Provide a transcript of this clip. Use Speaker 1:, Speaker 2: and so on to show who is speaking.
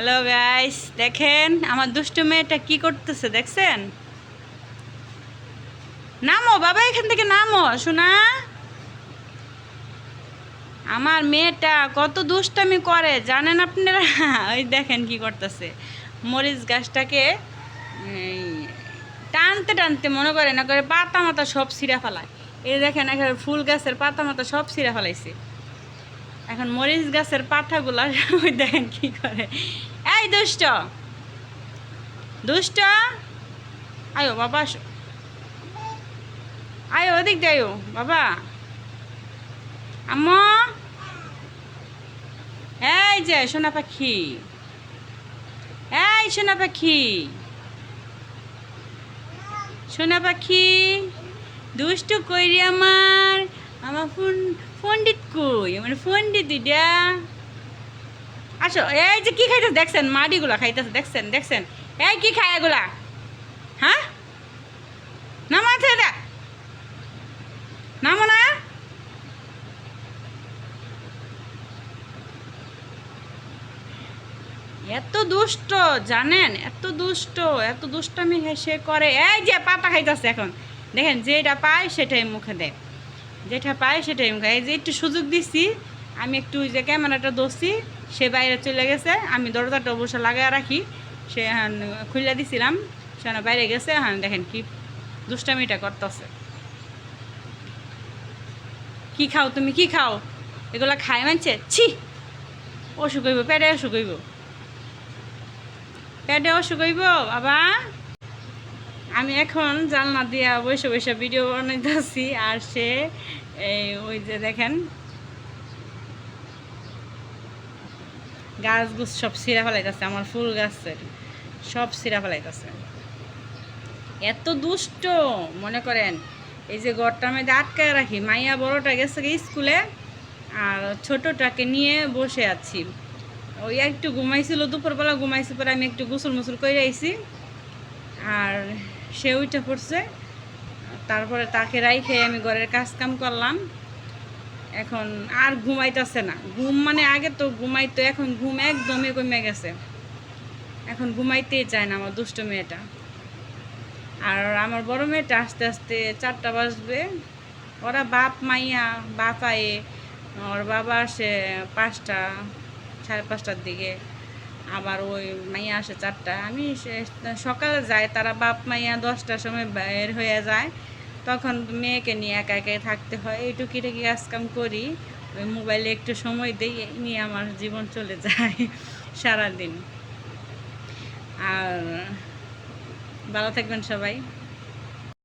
Speaker 1: Hello guys দেখেন, আমার দুষ্টু মেয়েটা কি করতেছে, দেখছেন? নামো, বাবা, এখান থেকে নামো শোনা আমার মেয়েটা কত দুষ্টামি করে, জানেন আপনারা? ওই দেখেন কি করতেছে। মরিচ গাছটাকে টানতে টানতে, মনে করে না করে পাতা মাতা সব ছিঁড়া ফেলায়। এই দেখেন এখানে ফুল গাছের পাতা মাতা সব ছিঁড়া ফেলাইছে। এখন মরিচ গাছের পাতাগুলা ওই দেখেন কি করে। এই দুষ্ট দুষ্ট। আয়ো, বাবা আয়ো, ওদিক দিয়ে আয়ো, বাবা। আম্মা। এই যে, সোনা পাখি। এই সোনা পাখি। সোনা পাখি, দুষ্টু কইরি আমার আমার ফোন পণ্ডিত কই? আমার পণ্ডিত ইডা আসো, এই যে কি খাইতেছে, দেখছেন? মাডিগুলা খাইতেছে, দেখছেন দেখছেন? এই কি খায় এগুলা? হ্যাঁ? নামা আছে এটা নামো না। এত দুষ্ট, জানেন? এত দুষ্ট, এত দুষ্টামি সে করে। এই যে পাতা খাইতেছে এখন। দেখেন যেটা পায় সেটাই মুখে দেয়। যেটা পায় সেটাই মুখে। এই যে একটু সুযোগ দিচ্ছি আমি একটু ওই যে ক্যামেরাটা দোষি সে বাইরে চলে গেছে, আমি দরজাটা অবশ্য লাগায় রাখি। সে হ্যাঁ খুলে দিছিলাম, সে বাইরে গেছে হ্যাঁ দেখেন কি দুষ্টামিটা করতেছে। কি খাও তুমি, কি খাও? এগুলা খায় মানছে? ছি! অসুখ হইব, পেটে অসুখ হইব। পেটে অসুখ হইব, বাবা। আমি এখন জানলা দিয়া বসে বসে ভিডিও বানাইতেছি, আর সে এই ওই যে দেখেন গাছ গুছ সব সিরা ফেলাইতেছে, আমার ফুল গাছের সব সিরা ফেলাইতেছে। এত দুষ্ট, মনে করেন, এই যে ঘরটার মধ্যে আটকায় রাখি, মাইয়া বড়টা গেছে স্কুলে, আর ছোটটাকে নিয়ে বসে আছি। ওই একটু ঘুমাইছিল, দুপুরবেলা ঘুমাইছে পরে আমি একটু গোসল মুসল করে আইছি। আর সে উঠে পড়ছে। তারপরে তাকে রাইখে আমি ঘরের কাজ কাম করলাম। এখন আর ঘুমাইতেছে না। ঘুম মানে আগে তো ঘুমাইতো, এখন ঘুম একদমই কমে গেছে। এখন ঘুমাইতেই চায় না আমার দুষ্ট মেয়েটা। আর আমার বড় মেয়েটা আস্তে আস্তে চারটা বাজবে। ওরা বাপ, মাইয়া, বাপ আয়ে, ওর বাবা আসে পাঁচটা, সাড়ে পাঁচটার দিকে। আবার ওই মাইয়া আসে চারটা। আমি সকালে যাই, তারা বাপ মাইয়া দশটার সময় বের হয়ে যায়। তখন মেয়েকে নিয়ে একা একাই থাকতে হয়। এই টুকিটাকি কাজ কাম করি, ওই মোবাইলে একটু সময় দিই নিয়ে আমার জীবন চলে যায় সারাদিন। আর ভালো থাকবেন সবাই।